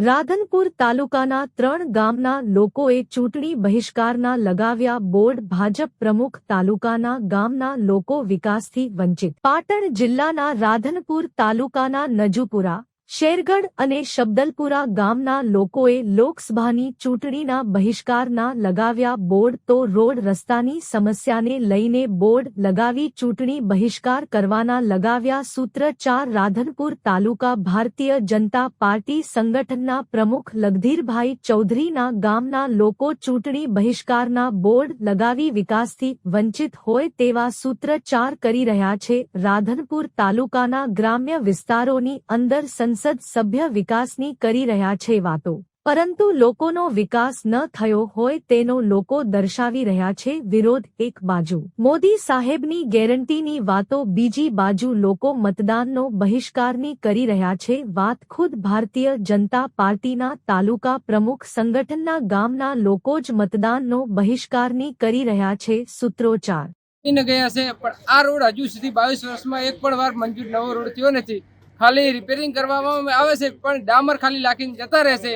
રાધનપુર તાલુકાના ત્રણ ગામના લોકોએ ચૂંટણી બહિષ્કારના લગાવ્યા બોર્ડ ભાજપ પ્રમુખ તાલુકાના ગામના લોકો વિકાસથી વંચિત. પાટણ જિલ્લાના રાધનપુર તાલુકાના નજુપુરા શેરગઢ અને શબ્દલપુરા ગામના લોકોએ લોકસભાની ચૂંટણીના બહિષ્કારના લગાવ્યા બોર્ડ તો રોડ રસ્તાની સમસ્યાને લઈને બોર્ડ લગાવી ચૂંટણી બહિષ્કાર કરવાના લગાવ્યા સૂત્રચાર રાધનપુર તાલુકા ભારતીય જનતા પાર્ટી સંગઠનના પ્રમુખ લગધીરભાઈ ચૌધરીના ગામના લોકો ચૂંટણી બહિષ્કારના બોર્ડ લગાવી વિકાસથી વંચિત હોય તેવા સૂત્રચાર કરી રહ્યા છે. રાધનપુર તાલુકાના ગ્રામ્ય વિસ્તારોની અંદર સંસદ સભ્ય વિકાસની કરી રહ્યા છે વાતો. પરંતુ લોકોનો વિકાસ ન થયો હોય તેનો લોકો દર્શાવી રહ્યા છે વિરોધ એક બાજુ. મોદી સાહેબની ગેરંટીની વાતો બીજી બાજુ લોકો મતદાનનો બહિષ્કારની કરી રહ્યા છે વાત ખુદ ભારતીય જનતા પાર્ટીના તાલુકા પ્રમુખ સંગઠનના ગામના લોકો જ મતદાનનો બહિષ્કારની કરી રહ્યા છે સૂત્રોચ્ચાર. ગયા છે પણ આ રોડ હજુ સુધી બાવીસ વર્ષમાં એક પણ વાર મંજૂર નવો રોડ થયો નથી. ખાલી રિપેરિંગ કરવામાં આવે છે, પણ ડામર ખાલી લાખીને જતા રહેશે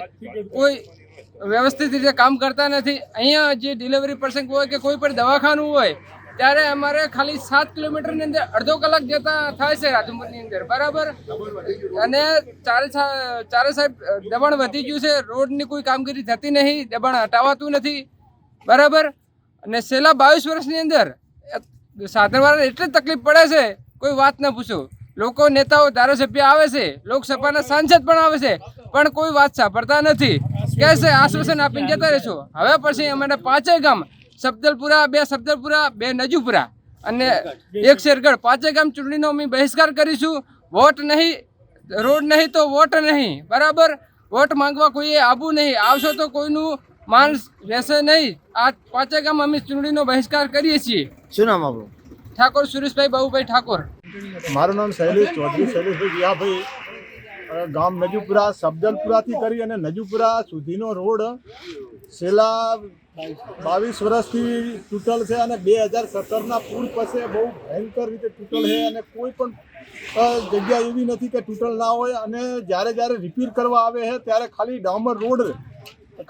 કોઈ વ્યવસ્થિત રીતે કામ કરતા નથી. અહીંયા જે ડિલિવરી પર્સન હોય કે કોઈ પણ દવાખાનું હોય, ત્યારે અમારે ખાલી સાત કિલોમીટરની અંદર અડધો કલાક જતા થાય છે રાધનપુરની અંદર. બરાબર? અને ચારે ચારે સાહેબ, દબાણ વધી ગયું છે. રોડની કોઈ કામગીરી થતી નહીં. દબાણ હટાવાતું નથી. બરાબર? અને છેલ્લા બાવીસ વર્ષની અંદર સાધનવાળાને એટલી તકલીફ પડે છે. કોઈ વાત ન પૂછો. લોકો નેતાઓ ધારાસભ્ય આવે છે લોકસભાના સાંસદ પણ આવે છે પણ કોઈ વાત સાંભળતા નથી. કે છે આશ્વાસન આપીને જતા રહેશો. હવે પછી અમારે પાંચેય ગામ સબદલપુરા બે સબદલપુરા બે નજુપુરા અને એક શેરગઢ. પાંચેય ગામ ચૂંટણીનો અમે બહિષ્કાર કરીશું. વોટ નહીં રોડ નહીં તો વોટ નહીં બરાબર? વોટ માંગવા કોઈએ આવવું નહીં. આવશો તો કોઈનું માન રહેશે નહીં. આ પાંચેય ગામ અમે ચૂંટણીનો બહિષ્કાર કરીએ છીએ. શું નામ આપણું ઠાકોર સુરેશભાઈ બાબુભાઈ ઠાકોર. મારું નામ શૈલેષ ચૌધરી. શૈલેષભાઈ જીયાભાઈ ગામ નજુપુરા, સબદલપુરાથી કરી અને નજુપુરા સુધીનો રોડ છેલ્લા બાવીસ વર્ષથી તૂટલ છે અને બે હજાર સત્તરના પૂર પછી બહુ ભયંકર રીતે તૂટલ છે અને કોઈ પણ જગ્યા એવી નથી કે તૂટલ ના હોય અને જ્યારે જ્યારે રિપેર કરવા આવે છે ત્યારે ખાલી ડામર રોડ,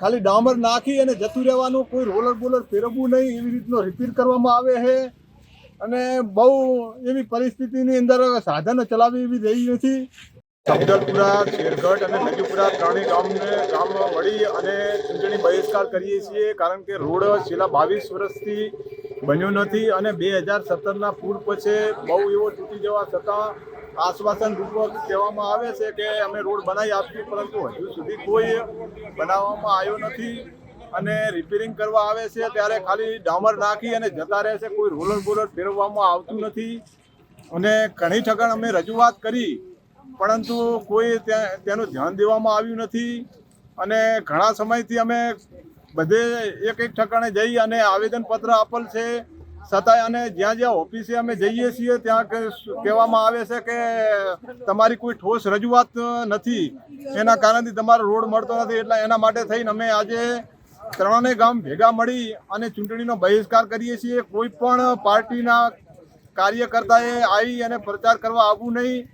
ખાલી ડામર નાખી અને જતું રહેવાનું, કોઈ રોલર બોલર ફેરવવું નહીં એવી રીતનો રિપેર કરવામાં આવે છે. અને બહુ એવી પરિસ્થિતિની અંદર સાધન ચલાવી એવી રહી નથી. સફદરપુરા શેરગઢ અને નજીપુરા ત્રણેય ગામને ગામ વળી અને ચૂંટણી બહિષ્કાર કરીએ છીએ કારણ કે રોડ છેલ્લા બાવીસ વર્ષથી બન્યો નથી અને બે હજાર સત્તરના પૂર પછી બહુ એવો તૂટી જવા છતાં આશ્વાસન રૂપક કહેવામાં આવે છે કે અમે રોડ બનાવી આપીએ, પરંતુ હજુ સુધી કોઈ બનાવવામાં આવ્યો નથી. અને રિપેરિંગ કરવા આવે છે, ત્યારે ખાલી ડામર નાખી અને જતા રહે છે. કોઈ રોલર બોલર ફેરવવામાં આવતું નથી. અને ઘણી ઠગણ અમે રજૂઆત કરી, પરંતુ કોઈ તેનું ધ્યાન દેવામાં આવ્યું નથી. અને ઘણા સમયથી અમે બધે એક એક ઠકાણે જઈ અને આવેદનપત્ર આપેલ છે. છતાંય અને જ્યાં જ્યાં ઓફિસે અમે જઈએ છીએ, ત્યાં કહેવામાં આવે છે કે તમારી કોઈ ઠોસ રજૂઆત નથી. એના કારણથી તમારો રોડ મળતો નથી. એટલે એના માટે થઈને અમે આજે ત્રણેય ગામ ભેગા મળી અને ચૂંટણીનો બહિષ્કાર કરીએ છીએ. કોઈ પણ પાર્ટીના કાર્યકર્તાએ આવી અને પ્રચાર કરવા આવવું નહીં.